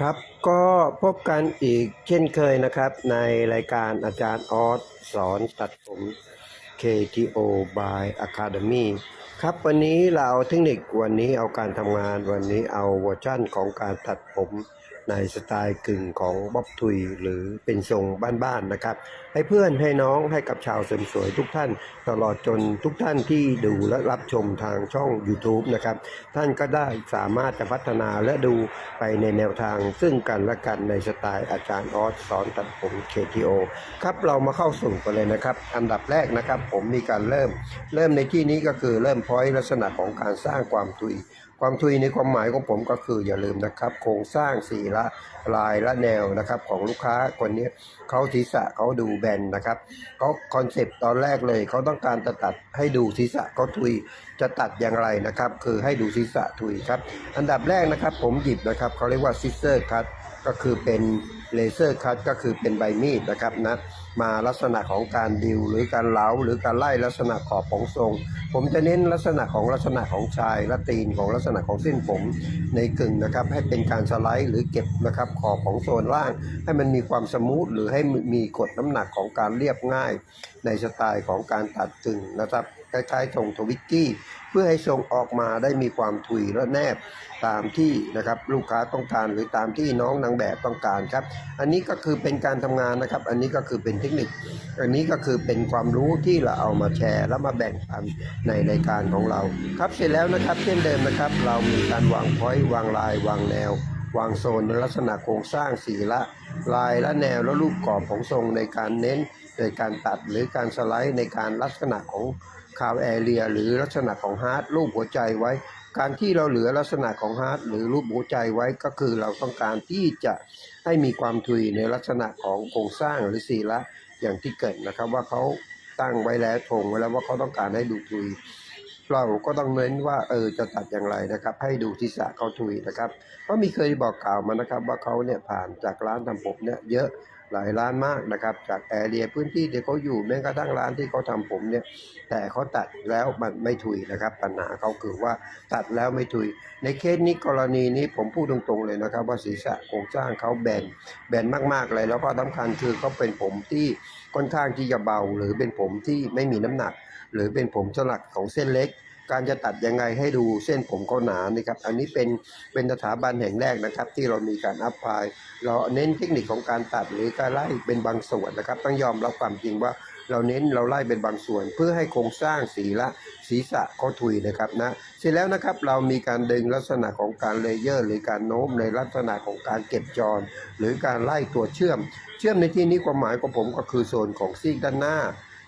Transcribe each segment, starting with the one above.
ครับก็พบกันอีกเช่นเคยนะครับ ในรายการอาจารย์ออสสอนตัดผม KTO by Academy ครับวันนี้เราเอาเทคนิควันนี้เอาการทำงานวันนี้เอาเวอร์ชั่นของการตัดผม ในสไตล์กึ่งของบ๊อบทุยหรือเป็นทรงบ้านๆนะครับ ให้เพื่อนให้น้องให้กับชาวเสริมสวยทุกท่าน ตลอดจนทุกท่านที่ดูและรับชมทางช่อง YouTube นะครับท่านก็ได้สามารถจะพัฒนาและดูไปในแนวทางซึ่งกันและกันในสไตล์อาจารย์ออสสอนตัดผม KTO ครับเรามาเข้าสู่กันเลยนะครับ อันดับแรกนะครับผมมีการเริ่ม เริ่มในที่นี้ก็คือเริ่มพอยลักษณะของการสร้างความทุย ความทุยในความหมายของผมก็คืออย่าลืมนะครับ โครงสร้างสีละลายละแนวนะครับ ของลูกค้าคนนี้เขาศีรษะเขาดูแบนนะครับเขาคอนเซปต์ตอนแรกเลยเขาต้องการจะตัดให้ดูศีรษะเขาทุยจะตัดอย่างไรนะครับ คือให้ดูศีรษะทุยครับ อันดับแรกนะครับผมหยิบนะครับเขาเรียกว่าซิสเตอร์คัตก็คือเป็น เลเซอร์คัตก็คือเป็นใบมีดนะครับนะมาลักษณะของการดิวหรือการเหลาหรือการไล่ลักษณะขอบของทรง ผมจะเน้นลักษณะของลักษณะของชายและตีนของลักษณะของเส้นผมในกึ่งนะครับให้เป็นการสไลด์หรือเก็บนะครับขอบของโซนล่าง ให้มันมีความสมูทหรือให้มีกดน้ำหนักของการเรียบง่าย ในสไตล์ของการตัดกึ่งนะครับคล้ายๆทรงทวิกกี้ พื่อให้ทรงออกมาได้มีความถุยและแนบตามที่นะครับลูกค้าต้องการหรือตามที่น้องนางแบบต้องการครับ อันนี้ก็คือเป็นการทำงานนะครับ อันนี้ก็คือเป็นเทคนิค อันนี้ก็คือเป็นความรู้ที่เราเอามาแชร์ แล้วมาแบ่งปันในรายการของเรา ครับเสร็จแล้วนะครับเช่นเดิมนะครับ เรามีการวางพอยต์วางลายวางแนววางโซนในลักษณะโครงสร้างสีละ ลายและแนวและรูปกรอบของทรงในการเน้นในการตัดหรือการสไลด์ในการลักษณะของ คาวแอเรียหรือลักษณะของฮาร์ดรูปหัวใจไว้ การที่เราเหลือลักษณะของฮาร์ดหรือรูปหัวใจไว้ก็คือเราต้องการที่จะให้มีความทุยในลักษณะของโครงสร้างหรือสีละอย่างที่เกิดนะครับว่าเขาตั้งไว้แล้วทงไว้แล้วว่าเขาต้องการให้ดูทุย เราก็ต้องเน้นว่าเออจะตัดอย่างไรนะครับ ให้ดูทิศะเขาทุยนะครับก็มีเคยบอกกล่าวมานะครับว่าเขาเนี่ยผ่านจากร้านทำผมเนี่ยเยอะ หลายร้านมากนะครับ จากแอเรียพื้นที่ที่เขาอยู่แม้กระทั่งร้านที่เขาทำผมเนี่ย แต่เขาตัดแล้วมันไม่ทุยนะครับ ปัญหาเขาคือว่าตัดแล้วไม่ทุย ในเคสนี้กรณีนี้ผมพูดตรงๆเลยนะครับ ว่าศีรษะโครงสร้างเขาแบนแบนมากๆเลยแล้วก็สำคัญคือเขาเป็นผมที่ค่อนข้างที่จะเบา หรือเป็นผมที่ไม่มีน้ำหนัก หรือเป็นผมสลักของเส้นเล็ก การจะตัดยังไงให้ดูเส้นผมเขาหนานี่ครับ อันนี้เป็นเป็นสถาบันแห่งแรกนะครับ ที่เรามีการอัพพายเราเน้นเทคนิคของการตัดหรือการไล่เป็นบางส่วนนะครับ ต้องยอมรับความจริงว่าเราเน้นเราไล่เป็นบางส่วน เพื่อให้โครงสร้างสีละศีรษะเขาถุยนะครับนะเสร็จแล้วนะครับเรามีการดึงลักษณะของการเลเยอร์ หรือการโน้มในลักษณะของการเก็บจร หรือการไล่ตัวเชื่อม เชื่อมในที่นี้ความหมายของผมก็คือโซนของซีกด้านหน้า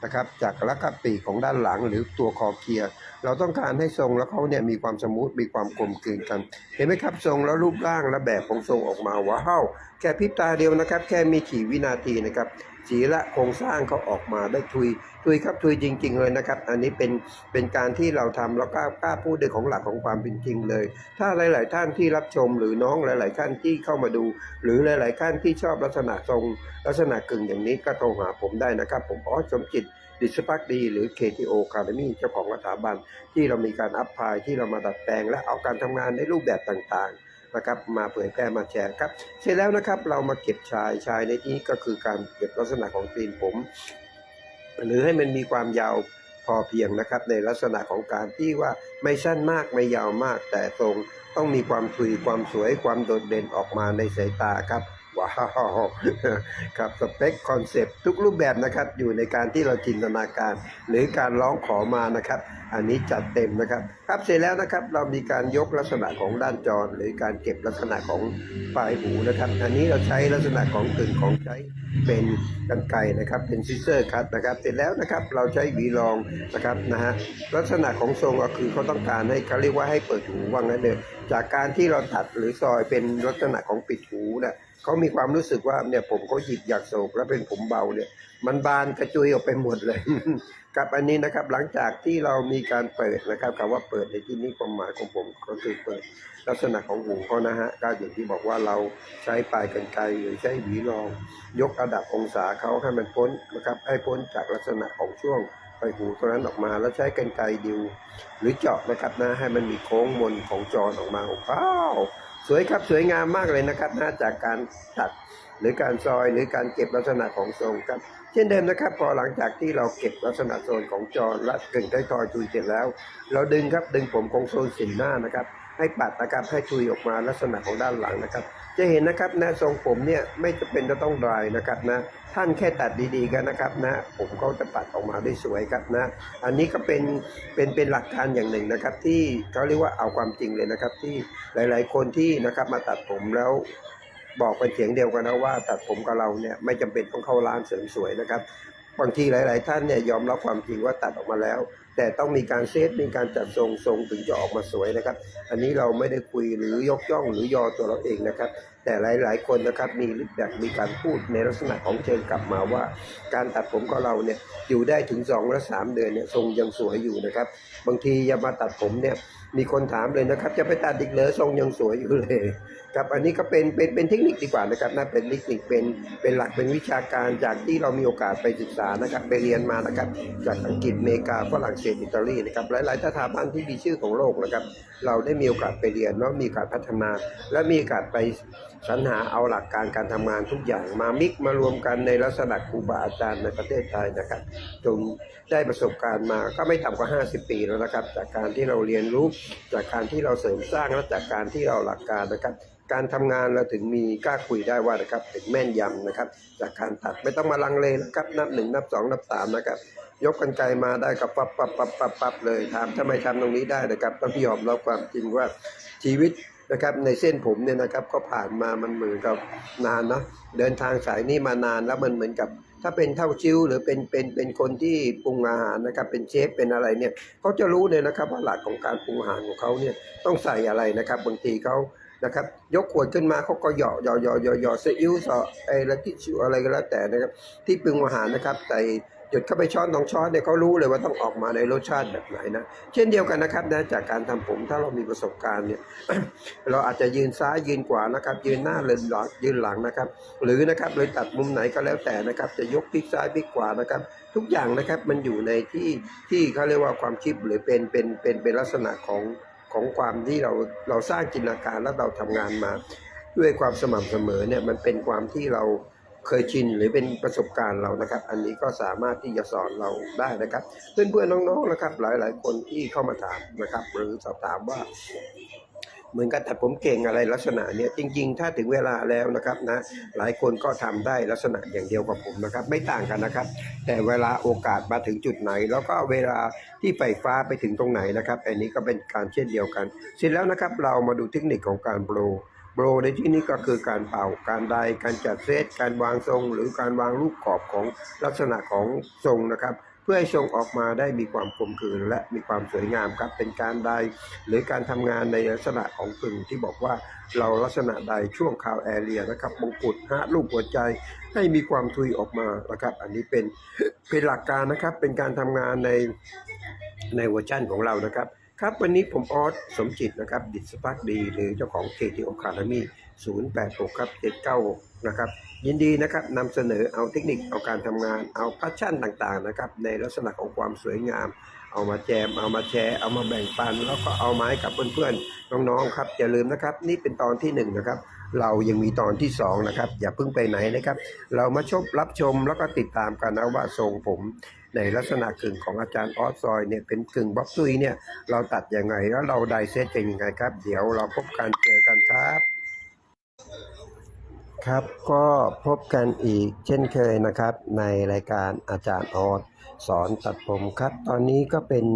นะครับจากลักกะปีกของด้านหลังหรือตัวคอเกียร์เราต้องการให้ทรงแล้วเขาเนี่ยมีความสมูทมีความกลมกลืนกัน เห็นไหมครับทรงแล้วรูปร่างและแบบของทรงออกมาว้าวแค่พริบตาเดียวนะครับ แค่มีขี่วินาทีนะครับสีละโครงสร้างเขาออกมาได้ทุยทุยครับทุยจริง ๆ เลยนะครับ อันนี้เป็นเป็นการที่เราทำแล้วกล้ากล้าพูดด้วยของหลักของความเป็นจริงเลย ถ้าหลาย ๆ ท่านที่รับชมหรือน้องหลาย ๆ ท่านที่เข้ามาดู หรือหลาย ๆ ท่านที่ชอบลักษณะทรง ลักษณะกึ่งอย่างนี้ก็โทรหาผมได้นะครับ ผมอ๋อสมจิต ดิสพักดีหรือ KTO Academy เจ้าของสถาบัน ที่เรามีการอัพพายที่เรามาดัดแปลง และเอาการทำงานในรูปแบบต่างๆนะครับมาเผยแพร่มาแชร์ครับ เสร็จแล้วนะครับเรามาเก็บชายชายในที่นี้ก็คือการเก็บลักษณะของตีนผม หรือให้มันมีความยาวพอเพียงนะครับในลักษณะของการที่ว่าไม่สั้นมากไม่ยาวมากแต่ทรงต้องมีความทุยความสวยความโดดเด่นออกมาในสายตาครับ ว้าวครับสเปคคอนเซปต์ทุกรูปแบบนะครับอยู่ในการที่เราจินตนาการ หรือการร้องขอมานะครับ อันนี้จัดเต็มนะครับครับเสร็จแล้วนะครับเรามีการยกลักษณะของด้านจรหรือการเก็บลักษณะของปลายหูนะครับ อันนี้เราใช้ลักษณะของกึ่งของใช้เป็นกันไกนะครับเป็นซิเซอร์คัตนะครับเสร็จแล้วนะครับเราใช้หวีรองนะครับนะฮะลักษณะของทรงก็คือเขาต้องการให้เขาเรียกว่าให้เปิดหูว่างนั้นเลยจากการที่เราตัดหรือซอยเป็นลักษณะของปิดหูนะ เขามีความรู้สึกว่าเนี่ยผมเขาหยิกอยากโศกแล้วเป็นผมเบาเนี่ย มันบานกระจุยออกไปหมดเลยกับอันนี้นะครับ หลังจากที่เรามีการเปิดนะครับคำว่าเปิดในที่นี้ความหมายของผมก็คือเปิด ลักษณะของหูเขานะฮะก็อย่างที่บอกว่าเราใช้ปลายกรรไกรหรือใช้หวีรอง ยกระดับองศาเขาให้มันพ้นนะครับให้พ้นจากลักษณะของช่วงไปหูตรงนั้นออกมาแล้วใช้กรรไกรดิว หรือเจาะนะครับนะให้มันมีโค้งมนของจรออกมาว้าว สวยครับสวยงามมากเลยนะครับนะจากการตัดหรือการซอยหรือการเก็บลักษณะของทรงครับ เช่นเดิมนะครับ พอหลังจากที่เราเก็บลักษณะโซนของจอและกึ่งท้ายทอยทุยเสร็จแล้ว เราดึงครับดึงผมของโซนสินหน้านะครับ ให้ปัดนะครับให้ทุยออกมาลักษณะของด้านหลังนะครับ จะเห็นนะครับนะทรงผมเนี่ยไม่จำเป็นจะต้องดรายนะครับนะท่านแค่ตัดดีๆกันนะครับนะผมเขาจะปัดออกมาได้สวยครับนะ อันนี้ก็เป็นเป็นเป็นหลักการอย่างหนึ่งนะครับ ที่เขาเรียกว่าเอาความจริงเลยนะครับ ที่หลาย ๆ คนที่นะครับมาตัดผมแล้วบอกเป็นเสียงเดียวกันนะว่าตัดผมกับเราเนี่ยไม่จำเป็นต้องเข้าร้านเสริมสวยนะครับบางทีหลาย ๆ ท่านเนี่ยยอมรับความจริงว่าตัดออกมาแล้ว แต่ต้องมีการเซตมีการจัดทรงทรงถึงจะออกมาสวยนะครับ อันนี้เราไม่ได้คุยหรือยกย่องหรือยอตัวเราเองนะครับ แต่หลาย ๆ คนนะครับมีลิปแบบมีการพูดในลักษณะของเชิญกลับมาว่า การตัดผมของเราเนี่ยอยู่ได้ถึง2และ3เดือนเนี่ยทรงยังสวยอยู่นะครับ บางทีอย่ามาตัดผมเนี่ยมีคนถามเลยนะครับ จะไปตัดอีกเหรอทรงยังสวยอยู่เลยครับอันนี้ก็เป็นเป็นเป็นเทคนิคดีกว่านะครับนะเป็นเทคนิคเป็นเป็นหลักเป็นวิชาการจากที่เรามีโอกาสไปศึกษานะครับไปเรียนมานะครับจากอังกฤษอเมริกาฝรั่งเศสอิตาลีนะครับหลายๆสถาบันที่มีชื่อของโลกนะครับ เราได้มีโอกาสไปเรียนแล้วมีโอกาสพัฒนา และมีโอกาสไปสรรหาเอาหลักการการทำงานทุกอย่างมามิกมารวมกันในลักษณะครูบาอาจารย์ในประเทศไทยนะครับจนได้ประสบการณ์มาก็ไม่ต่ำกว่า 50 ปีแล้วนะครับ จากการที่เราเรียนรู้จากการที่เราเสริมสร้างและจากการที่เราหลักการนะครับการทำงานเราถึงมีกล้าคุยได้ว่านะครับถึงแม่นยำนะครับ จากการตัดไม่ต้องมาลังเลนะครับนับหนึ่งนับสองนับสามนะครับยกกันไกลมาได้กับปับปับปับปับปับเลยถามทำไมทำตรงนี้ได้นะครับต้องยอมรับความจริงว่าชีวิต นะครับในเส้นผมเนี่ยนะครับก็ผ่านมามันเหมือนกับนานนะเดินทางสายนี้มานานแล้วมันเหมือนกับ ถ้าเป็นเท่าชิวหรือเป็นเป็นเป็นคนที่ปรุงอาหารนะครับเป็นเชฟเป็นอะไรเนี่ยเขาจะรู้เลยนะครับว่าหลักของการปรุงอาหารของเขาเนี่ยต้องใส่อะไรนะครับบางทีเขานะครับยกขวดขึ้นมาเขาก็เหยาะเหยาะเหยาะเหยาะเหยาะซีอิ๊วซอไอ้ละทิชิวอะไรก็แล้วแต่นะครับที่ปรุงอาหารนะครับใส่ หยดเข้าไปช้อนสองช้อนเนี่ยเขารู้เลยว่าต้องออกมาในรสชาติแบบไหนนะเช่นเดียวกันนะครับนะจากการทำผมถ้าเรามีประสบการณ์เนี่ยเราอาจจะยืนซ้ายยืนขวานะครับ ยืนหน้าเลืนหลังยืนหลังนะครับ หรือนะครับเลยตัดมุมไหนก็แล้วแต่นะครับ จะยกพลิกซ้ายพลิกขวานะครับ ทุกอย่างนะครับมันอยู่ในที่ที่เขาเรียกว่าความคิดหรือเป็นเป็นเป็นเป็นลักษณะของของความที่เราเราสร้างจินตนาการแล้วเราทำงานมา ด้วยความสม่ำเสมอเนี่ยมันเป็นความที่เรา เคยชินหรือเป็นประสบการณ์เรานะครับ อันนี้ก็สามารถที่จะสอนเราได้นะครับ เพื่อนๆน้องๆนะครับ หลายๆ คนที่เข้ามาถามนะครับ หรือสอบถามว่าเหมือนกันตัดผมเก่งอะไรลักษณะเนี้ยจริง ๆ ถ้าถึงเวลาแล้วนะครับนะหลายคนก็ทำได้ลักษณะอย่างเดียวกับผมนะครับ ไม่ต่างกันนะครับ แต่เวลาโอกาสมาถึงจุดไหน แล้วก็เวลาที่ไฟฟ้าไปถึงตรงไหนนะครับ อันนี้ก็เป็นการเช่นเดียวกัน เสร็จแล้วนะครับเรามาดูเทคนิคของการโบร โบรในที่นี้ก็คือการเป่า การไดการจัดเซต การวางทรง หรือการวางรูปกรอบของลักษณะของทรงนะครับ เพื่อให้ทรงออกมาได้มีความกลมกลืนและมีความสวยงามครับ เป็นการไดหรือการทำงานในลักษณะของกึ่งที่บอกว่าเราลักษณะใดช่วงคาวแอเรียนะครับมงกุฎฮะรูปหัวใจให้มีความทุยออกมานะครับ อันนี้เป็นเป็นหลักการนะครับ เป็นการทำงานในในเวอร์ชันของเรานะครับ ครับวันนี้ผมออสสมจิตนะครับดิสปักดีหรือเจ้าของ KTO Academy 086 ครับ 796 นะครับ ยินดีนะครับนำเสนอเอาเทคนิคเอาการทำงานเอาพัชชั่นต่างๆนะครับในลักษณะของความสวยงาม เอามาแจม เอามาแชร์ เอามาแบ่งปัน แล้วก็เอามาให้กับเพื่อนๆ น้องๆ ครับอย่าลืมนะครับ นี่เป็นตอนที่หนึ่งนะครับ เรายังมีตอนที่สองนะครับ อย่าเพิ่งไปไหนนะครับ เรามาชมรับชมแล้วก็ติดตามกันนะว่าทรงผม ในลักษณะกึ่งของอาจารย์ออสซอยเนี่ยเป็นกึ่งบ๊อบซุยเนี่ยเราตัดยังไงแล้วเราไดเซตเป็นยังไงครับ เดี๋ยวเราพบกันเจอกันครับครับก็พบกันอีกเช่นเคยนะครับ ในรายการอาจารย์ออสสอนตัดผมครับ ตอนนี้ก็เป็น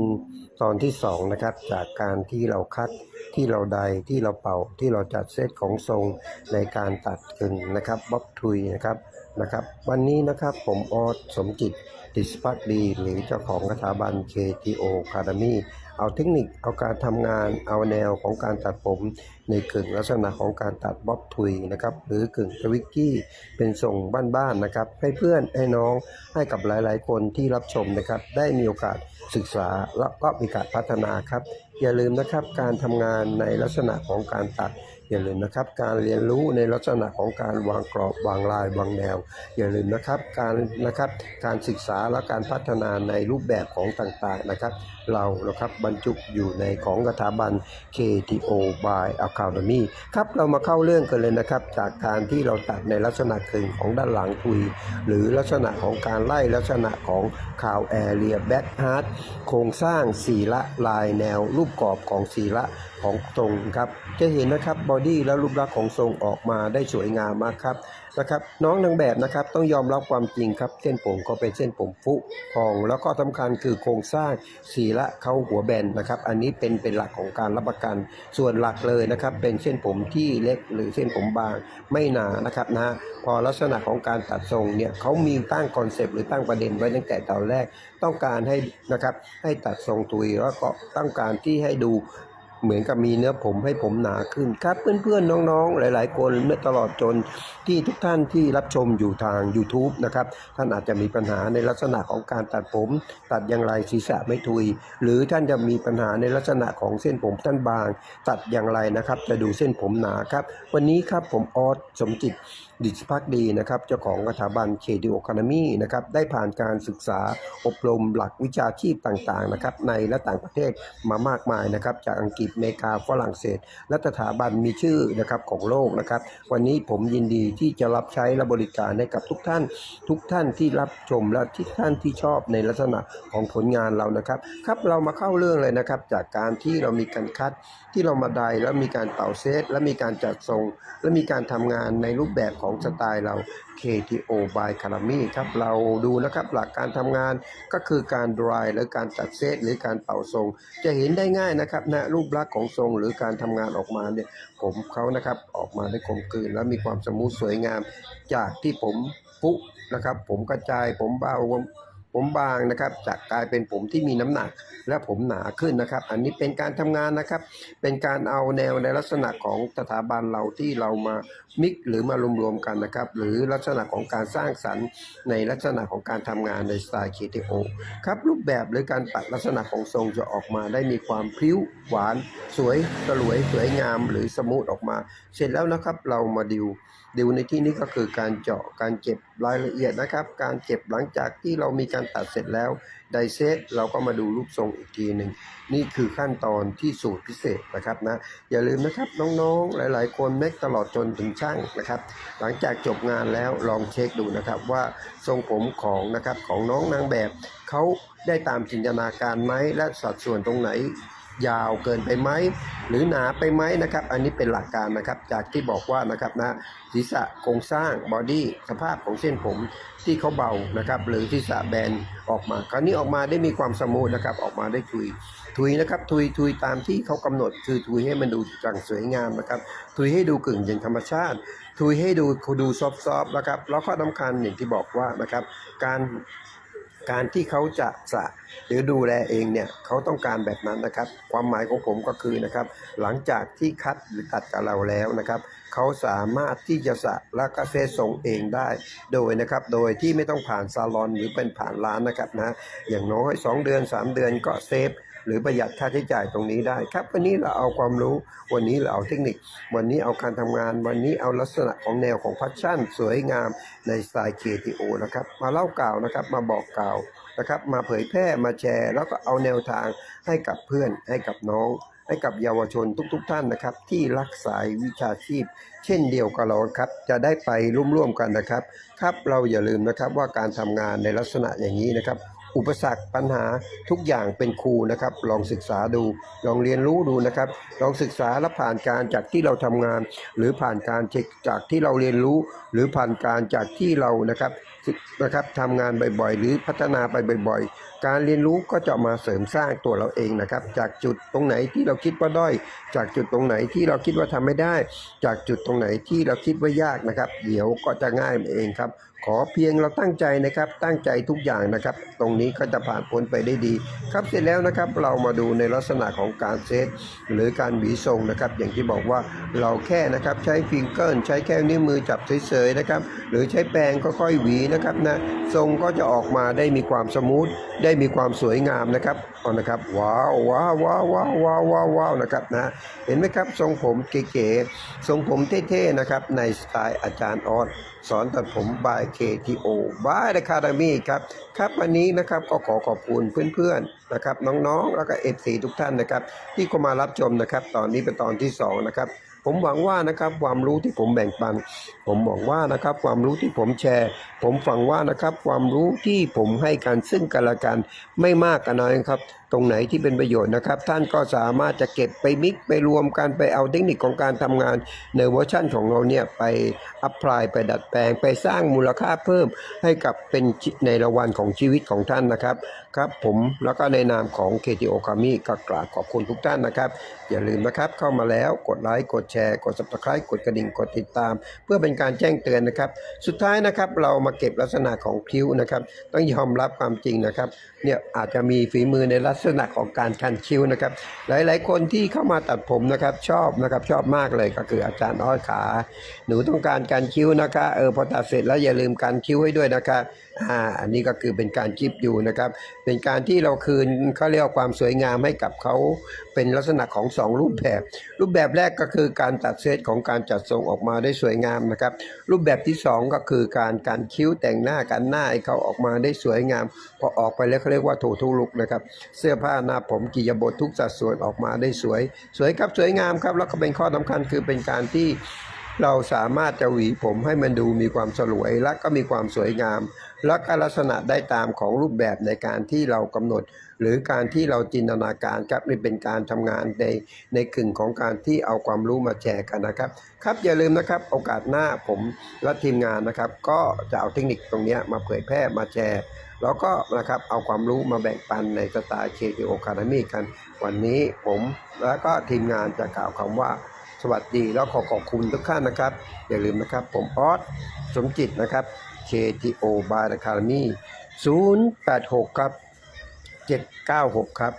ตอนที่สองนะครับจากการที่เราคัดที่เราไดที่เราเป่าที่เราจัดเซตของทรงในการตัดกึ่งนะครับบ๊อบทุยนะครับ นะครับ วันนี้นะครับผมออสสมจิตติสปักดี หรือเจ้าของสถาบัน KTO Academy เอาเทคนิคเอาการทำงานเอาแนวของการตัดผม ในกึ่งลักษณะของการตัดบ๊อบทุยนะครับหรือกึ่งทวิกกี้เป็นทรงบ้านๆนะครับ ให้เพื่อนให้น้องให้กับหลายๆ คนที่รับชมนะครับ ได้มีโอกาสศึกษาและก็มีการพัฒนาครับ อย่าลืมนะครับการทำงานในลักษณะของการตัด อย่าลืมนะครับ การเรียนรู้ในลักษณะของการวางกรอบวางลายวางแนว อย่าลืมนะครับการนะครับการศึกษาและการพัฒนาในรูปแบบของต่างๆนะครับ เรานะครับบรรจุอยู่ในของสถาบัน KTO by Academy ครับเรามาเข้าเรื่องกันเลยนะครับ จากการที่เราตัดในลักษณะครึ่งของด้านหลังคุย หรือลักษณะของการไล่ลักษณะของข่าวแอเรียแบ็กฮาร์ดโครงสร้างสีละลายแนวรูปกรอบของสีละของทรงครับ จะเห็นนะครับบอดี้และรูปลักษณ์ของทรงออกมาได้สวยงามมากครับนะครับน้องนางแบบนะครับต้องยอมรับความจริงครับเส้นผมก็เป็นเส้นผมฟุพอง แล้วก็สำคัญคือโครงสร้างสีละเขาหัวแบนนะครับ อันนี้เป็นเป็นหลักของการรับประกันส่วนหลักเลยนะครับครับเป็นเส้นผมที่เล็กหรือเส้นผมบางไม่หนานะครับนะฮะพอลักษณะของการตัดทรงเนี่ยเขามีตั้งคอนเซปต์หรือตั้งประเด็นไว้ตั้งแต่ตอนแรก ต้องการให้นะครับให้ตัดทรงตุยแล้วก็ต้องการที่ให้ดู เหมือนกับมีเนื้อผมให้ผมหนาขึ้นครับเพื่อนๆน้องๆ หลาย ๆ คนเมื่อตลอดจนที่ทุกท่านที่รับชมอยู่ทาง YouTube นะครับท่านอาจจะมีปัญหาในลักษณะของการตัดผม ตัดอย่างไรศีรษะไม่ทุย หรือท่านจะมีปัญหาในลักษณะของเส้นผมท่านบาง ตัดอย่างไรนะครับ จะดูเส้นผมหนาครับ วันนี้ครับผมออสสมจิตดิษพักดีนะครับเจ้าของสถาบันเคดีโอคานามีนะครับได้ผ่านการศึกษาอบรมหลักวิชาชีพต่างๆนะครับในและต่างประเทศมามากมายนะครับจากอังกฤษอเมริกาฝรั่งเศส และสถาบันมีชื่อนะครับของโลกนะครับ วันนี้ผมยินดีที่จะรับใช้และบริการให้กับทุกท่าน ทุกท่านที่รับชมและที่ท่านที่ชอบในลักษณะของผลงานเรานะครับ ครับเรามาเข้าเรื่องเลยนะครับ จากการที่เรามีการคัดที่เรามาไดแล้วมีการเป่าเซต และมีการจัดทรง และมีการทำงานในรูปแบบของสไตล์เรา KTO by k a r a m i ครับเราดูนะครับหลักการทำงานก็คือการ dry หรือการจัดเซตหรือการเป่าทรง จะเห็นได้ง่ายนะครับนะรูปลักษณ์ของทรงหรือการทำงานออกมาเนี่ยผมเขานะครับออกมาได้กลมกลืนและมีความสมูทสวยงาม จากที่ผมปุ๊นะครับ ผมกระจายผมเบาผม ผมบางนะครับจะกลายเป็นผมที่มีน้ำหนัก และผมหนาขึ้นนะครับ อันนี้เป็นการทำงานนะครับ เป็นการเอาแนวในลักษณะของสถาบันเราที่เรามามิกหรือมารวมๆกันนะครับ หรือลักษณะของการสร้างสรรค์ในลักษณะของการทำงานในสไตล์ KTO ครับรูปแบบหรือการปัดลักษณะของทรงจะออกมาได้มีความพลิ้วหวาน สวยสลวยสวยงาม หรือสมูทออกมา เสร็จแล้วนะครับเรามาดิวดิวในที่นี้ก็คือการเจาะการเก็บรายละเอียดนะครับ การเก็บหลังจากที่เรามีการตัดเสร็จแล้วไดเซตเราก็มาดูรูปทรงอีกทีหนึ่งนี่คือขั้นตอนที่สูตรพิเศษนะครับนะอย่าลืมนะครับน้องๆหลาย ๆ คนแม็กตลอดจนถึงช่างนะครับ หลังจากจบงานแล้วลองเช็คดูนะครับว่าทรงผมของนะครับของน้องนางแบบเขาได้ตามจินตนาการไหมและสัดส่วนตรงไหน ยาวเกินไปไหมหรือหนาไปไหมนะครับ อันนี้เป็นหลักการนะครับ จากที่บอกว่านะครับนะศีรษะโครงสร้างบอดี้สภาพของเส้นผมที่เขาเบานะครับหรือศีรษะแบนออกมา คราวนี้ออกมาได้มีความสมูทนะครับออกมาได้ทุยทุยนะครับทุยทุยตามที่เขากำหนดคือทุยให้มันดูจังสวยงามนะครับทุยให้ดูกึ่งอย่างธรรมชาติ ทุยให้ดูดูซอฟๆนะครับแล้วข้อสำคัญอย่างที่บอกว่านะครับการ การที่เขาจะสะหรือดูแลเองเนี่ยเขาต้องการแบบนั้นนะครับ ความหมายของผมก็คือนะครับ หลังจากที่คัดหรือตัดกับเราแล้วนะครับ เขาสามารถที่จะสระแล้วก็เซตส่งเองได้ โดยนะครับโดยที่ไม่ต้องผ่านซาลอนหรือเป็นผ่านร้านนะครับนะอย่างน้อย 2 เดือน 3 เดือนก็เซฟหรือประหยัดค่าใช้จ่ายตรงนี้ได้ครับ วันนี้เราเอาความรู้ วันนี้เราเอาเทคนิค วันนี้เอาการทำงาน วันนี้เอาลักษณะของแนวของพัชชั่น สวยงามในสไตล์ KTO นะครับ มาเล่ากล่าวนะครับ มาบอกกล่าวนะครับ มาเผยแพร่มาแชร์ แล้วก็เอาแนวทางให้กับเพื่อนให้กับน้อง ให้กับเยาวชนทุกๆทท่านนะครับ ที่รักสายวิชาชีพ เช่นเดียวกับเราครับ จะได้ไปร่วมๆกันนะครับ ครับเราอย่าลืมนะครับว่าการทำงานในลักษณะอย่างนี้นะครับ อุปสรรคปัญหาทุกอย่างเป็นครูนะครับ ลองศึกษาดูลองเรียนรู้ดูนะครับ ลองศึกษาและผ่านการจากที่เราทำงาน หรือผ่านการเช็คจากที่เราเรียนรู้ หรือผ่านการจากที่เรานะครับนะครับทำงานบ่อยๆ หรือพัฒนาไปบ่อยๆ การเรียนรู้ก็จะมาเสริมสร้างตัวเราเองนะครับ จากจุดตรงไหนที่เราคิดว่าด้อย จากจุดตรงไหนที่เราคิดว่าทำไม่ได้ จากจุดตรงไหนที่เราคิดว่ายากนะครับ เดี๋ยวก็จะง่ายเองครับ ขอเพียงเราตั้งใจนะครับ ตั้งใจทุกอย่างนะครับ ตรงนี้ก็จะผ่านพ้นไปได้ดี ครับเสร็จแล้วนะครับ เรามาดูในลักษณะของการเซตหรือการหวีทรงนะครับ อย่างที่บอกว่าเราแค่นะครับใช้ฟิงเกิลใช้แค่นิ้วมือจับเฉยๆนะครับ หรือใช้แปรงค่อยๆหวีนะครับนะทรงก็จะออกมาได้มีความสมูทได้มีความสวยงามนะครับเอานะครับว้าวว้าวว้าวว้าวว้าวว้าววาวนะครับนะเห็นไหมครับทรงผมเก๋ๆทรงผมเท่ๆนะครับในสไตล์อาจารย์ออส สอนตัดผมบาย KTO บาย Academy ครับ ครับวันนี้นะครับก็ขอขอบคุณเพื่อนๆนะครับน้องๆ แล้วก็เอฟซีทุกท่านนะครับที่เข้ามารับชมนะครับ ตอนนี้เป็นตอนที่สองนะครับผมหวังว่านะครับความรู้ที่ผมแบ่งปัน ผมหวังว่านะครับความรู้ที่ผมแชร์ ผมฝังว่านะครับความรู้ที่ผมให้กันซึ่งกันและกันไม่มากกันน้อยครับ ตรงไหนที่เป็นประโยชน์นะครับ ท่านก็สามารถจะเก็บไปมิกไปรวมกันไปเอาเทคนิคของการทำงานในเวอร์ชั่นของเราเนี่ยไปอัพพลายไปดัดแปลง ไปสร้างมูลค่าเพิ่มให้กับเป็นในรางวัลของชีวิตของท่านนะครับครับผมแล้วก็ในนามของ KTO k a m i ก็กราบขอบคุณทุกท่านนะครับ อย่าลืมนะครับเข้ามาแล้วกดไลค์กดแชร์ กด subscribe กดกระดิ่งกดติดตาม เพื่อเป็นการแจ้งเตือนนะครับ สุดท้ายนะครับเรามาเก็บลักษณะของคิ้วนะครับ ต้องยอมรับความจริงนะครับเนี่ยอาจจะมีฝีมือในลักษณะของการคันคิ้วนะครับ หลายๆ คนที่เข้ามาตัดผมนะครับชอบนะครับชอบมากเลยก็คืออาจารย์อ้อยขา หนูต้องการการคิ้วนะคะเออพอตัดเสร็จแล้วอย่าลืมการคิ้วให้ด้วยนะคะอ่าอันนี้ก็คือเป็นการจิบอยู่นะครับเป็นการที่เราคืนเขาเรียกวความสวยงามให้กับเขาเป็นลักษณะของสองรูปแบบ รูปแบบแรกก็คือการตัดเซตของการจัดทรงออกมาได้สวยงามนะครับ รูปแบบที่สองก็คือการการคิ้วแต่งหน้ากันหน้าให้เขาออกมาได้สวยงาม พอออกไปแล้วเขาเรียกว่าโถทุลุกนะครับ เสื้อผ้าหน้าผมกิยบททุกสัดส่วนออกมาได้สวย สวยครับสวยงามครับ แล้วก็เป็นข้อสำคัญคือเป็นการที่เราสามารถจะหวีผมให้มันดูมีความสลวยและก็มีความสวยงาม และก็ลักษณะได้ตามของรูปแบบในการที่เรากำหนด หรือการที่เราจินตนาการครับนี่เป็นการทำงานในในกึ่งของการที่เอาความรู้มาแชร์กันนะครับ ครับอย่าลืมนะครับโอกาสหน้าผมและทีมงานนะครับ ก็จะเอาเทคนิคตรงนี้มาเผยแพร่มาแชร์ แล้วก็นะครับเอาความรู้มาแบ่งปันในสไตล์ KTO Academy กัน วันนี้ผมแล้วก็ทีมงานจะกล่าวคำว่าสวัสดีแล้วขอขอบคุณทุกท่านนะครับ อย่าลืมนะครับ ผมออสสมจิตนะครับ KTO Bar Academy 086 ครับ 796 ครับ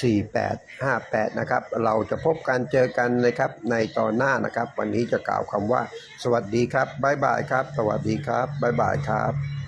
4858 นะครับ เราจะพบกันเจอกันนะครับในตอนหน้านะครับ วันนี้จะกล่าวคำว่า สวัสดีครับ บ๊ายบายครับ สวัสดีครับ บ๊ายบายครับ